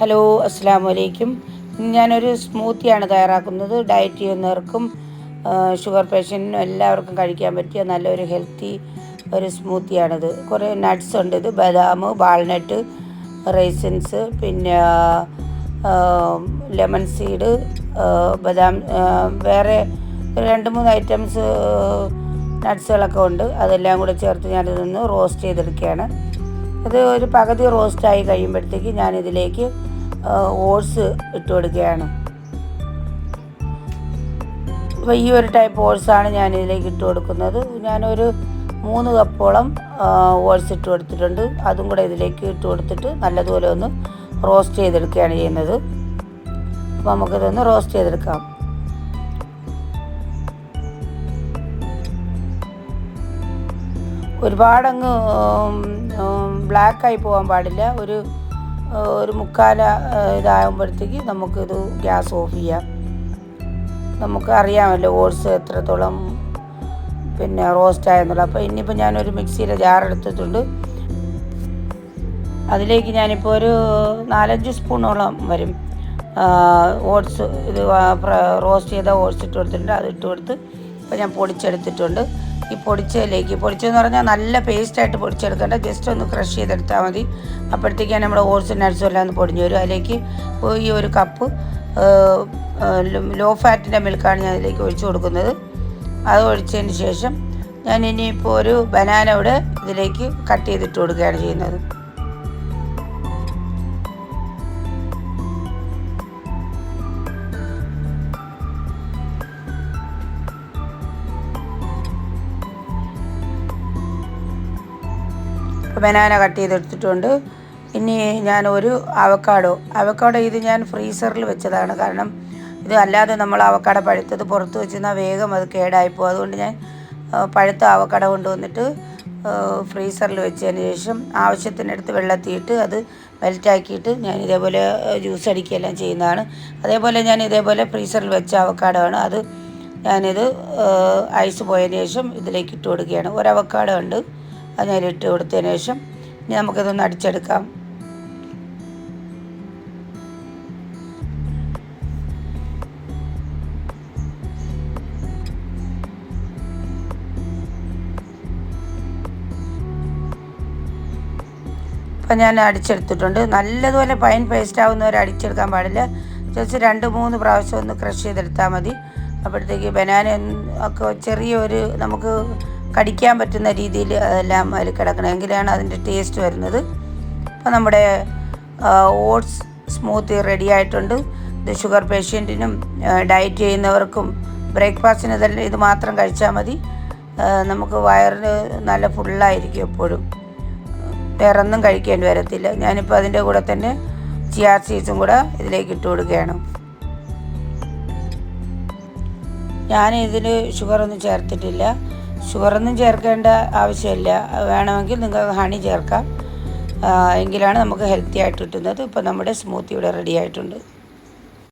Hello അസ്സാം വലൈക്കും ഞാനൊരു സ്മൂത്തിയാണ് തയ്യാറാക്കുന്നത്. ഡയറ്റ് ചെയ്യുന്നവർക്കും ഷുഗർ പേഷ്യന്റിനും എല്ലാവർക്കും കഴിക്കാൻ പറ്റിയ നല്ലൊരു ഹെൽത്തി ഒരു സ്മൂത്തിയാണിത്. കുറേ നട്ട്സ് ഉണ്ട് ഇത്. ബദാം വാൾനട്ട് റൈസിൻസ് പിന്നെ ലെമൺ സീഡ് ബദാം വേറെ രണ്ട് മൂന്ന് ഐറ്റംസ് നട്ട്സുകളൊക്കെ ഉണ്ട്. അതെല്ലാം കൂടെ ചേർത്ത് ഞാനിതൊന്ന് റോസ്റ്റ് ചെയ്തെടുക്കുകയാണ്. ഇത് ഒരു പകുതി റോസ്റ്റായി കഴിയുമ്പോഴത്തേക്ക് ഞാനിതിലേക്ക് ഓട്സ് ഇട്ട് കൊടുക്കുകയാണ്. അപ്പോൾ ഈ ഒരു ടൈപ്പ് ഓട്സാണ് ഞാൻ ഇതിലേക്ക് ഇട്ട് കൊടുക്കുന്നത്. ഞാനൊരു മൂന്ന് കപ്പോളം ഓട്സ് ഇട്ട് കൊടുത്തിട്ടുണ്ട്. അതും കൂടെ ഇതിലേക്ക് ഇട്ട് കൊടുത്തിട്ട് നല്ലതുപോലെ ഒന്ന് റോസ്റ്റ് ചെയ്തെടുക്കുകയാണ് ചെയ്യുന്നത്. അപ്പോൾ നമുക്കിതൊന്ന് റോസ്റ്റ് ചെയ്തെടുക്കാം. ഒരുപാടങ്ങ് ബ്ലാക്കായി പോകാൻ പാടില്ല. ഒരു ഒരു മുക്കാല ഇതാകുമ്പോഴത്തേക്ക് നമുക്കിത് ഗ്യാസ് ഓഫ് ചെയ്യാം. നമുക്ക് അറിയാമല്ലോ ഓട്സ് എത്രത്തോളം പിന്നെ റോസ്റ്റ് ആയെന്നുള്ളത്. അപ്പോൾ ഇനിയിപ്പോൾ ഞാനൊരു മിക്സിയിലെ ജാർ എടുത്തിട്ടുണ്ട്. അതിലേക്ക് ഞാനിപ്പോൾ ഒരു നാലഞ്ച് സ്പൂണോളം വരും. ഓട്സ് ഇത് റോസ്റ്റ് ചെയ്ത ഓട്സ് ഇട്ട് കൊടുത്തിട്ടുണ്ട്. അത് ഇട്ട് കൊടുത്ത് ഇപ്പോൾ ഞാൻ പൊടിച്ചെടുത്തിട്ടുണ്ട്. ഈ പൊടിച്ചതിലേക്ക് പൊടിച്ചതെന്ന് പറഞ്ഞാൽ നല്ല പേസ്റ്റായിട്ട് പൊടിച്ചെടുക്കേണ്ട ജസ്റ്റ് ഒന്ന് ക്രഷ് ചെയ്തെടുത്താൽ മതി. അപ്പോഴത്തേക്കാണ് നമ്മുടെ ഓട്സ് നട്ട്സും എല്ലാം ഒന്ന് പൊടിഞ്ഞു വരും. അതിലേക്ക് ഈ ഒരു കപ്പ് ലോ ഫാറ്റിന്റെ മിൽക്കാണ് ഞാൻ അതിലേക്ക് ഒഴിച്ചു കൊടുക്കുന്നത്. അത് ഒഴിച്ചതിന് ശേഷം ഞാൻ ഇനിയിപ്പോൾ ഒരു ബനാന ഇവിടെ ഇതിലേക്ക് കട്ട് ചെയ്തിട്ട് കൊടുക്കുകയാണ് ചെയ്യുന്നത്. ബനാന കട്ട് ചെയ്തെടുത്തിട്ടുണ്ട്. ഇനി ഞാൻ ഒരു അവക്കാഡോ അവക്കാഡോ ഇത് ഞാൻ ഫ്രീസറിൽ വെച്ചതാണ്. കാരണം ഇത് അല്ലാതെ നമ്മൾ അവക്കാട പഴുത്തത് പുറത്ത് വെച്ചെന്നാൽ വേഗം അത് കേടായിപ്പോകും അതുകൊണ്ട് ഞാൻ പഴുത്ത അവക്കട കൊണ്ടുവന്നിട്ട് ഫ്രീസറിൽ വെച്ചതിന് ശേഷം ആവശ്യത്തിനടുത്ത് വെള്ളത്തിയിട്ട് അത് മെൽറ്റാക്കിയിട്ട് ഞാൻ ഇതേപോലെ ജ്യൂസ് അടിക്കുകയെല്ലാം ചെയ്യുന്നതാണ്. അതേപോലെ ഞാൻ ഇതേപോലെ ഫ്രീസറിൽ വെച്ച അവക്കാടമാണ് അത് ഞാനിത് ഐസ് പോയതിന് ശേഷം ഇതിലേക്ക് ഇട്ട് കൊടുക്കുകയാണ്. ഒരു അവക്കാട ഉണ്ട്. അത് ഞാൻ ഇട്ട് കൊടുത്തതിന് ശേഷം ഇനി നമുക്കിതൊന്ന് അടിച്ചെടുക്കാം. ഇപ്പം ഞാൻ അടിച്ചെടുത്തിട്ടുണ്ട്. നല്ലതുപോലെ പൈൻ പേസ്റ്റ് ആവുന്നവരെ അടിച്ചെടുക്കാൻ പാടില്ല. ജസ്റ്റ് രണ്ട് മൂന്ന് പ്രാവശ്യം ഒന്ന് ക്രഷ് ചെയ്തെടുത്താൽ മതി. അപ്പോഴത്തേക്ക് ബനാന ഒക്കെ ചെറിയൊരു നമുക്ക് കടിക്കാൻ പറ്റുന്ന രീതിയിൽ അതെല്ലാം അതിൽ കിടക്കണം. എങ്കിലാണ് അതിന്റെ ടേസ്റ്റ് വരുന്നത്. അപ്പോൾ നമ്മുടെ ഓട്സ് സ്മൂത്തി റെഡി ആയിട്ടുണ്ട്. ഇത് ഷുഗർ പേഷ്യന്റിനും ഡയറ്റ് ചെയ്യുന്നവർക്കും ബ്രേക്ക്ഫാസ്റ്റിന് ഇതെല്ലാം ഇത് മാത്രം കഴിച്ചാൽ മതി. നമുക്ക് വയറിന് നല്ല ഫുള്ളായിരിക്കും എപ്പോഴും. വേറെ ഒന്നും കഴിക്കേണ്ടി വരത്തില്ല. ഞാനിപ്പോൾ അതിന്റെ കൂടെ തന്നെ ചിയാ സീഡ്സും കൂടെ ഇതിലേക്ക് ഇട്ട് കൊടുക്കുകയാണ്. ഞാൻ ഇതിൽ ഷുഗറൊന്നും ചേർത്തിട്ടില്ല. ഷുഗറൊന്നും ചേർക്കേണ്ട ആവശ്യമില്ല. വേണമെങ്കിൽ നിങ്ങൾക്ക് ഹണി ചേർക്കാം. എങ്കിലാണ് നമുക്ക് ഹെൽത്തി ആയിട്ട് കിട്ടുന്നത്. ഇപ്പോൾ നമ്മുടെ സ്മൂത്തി ഇവിടെ റെഡി ആയിട്ടുണ്ട്.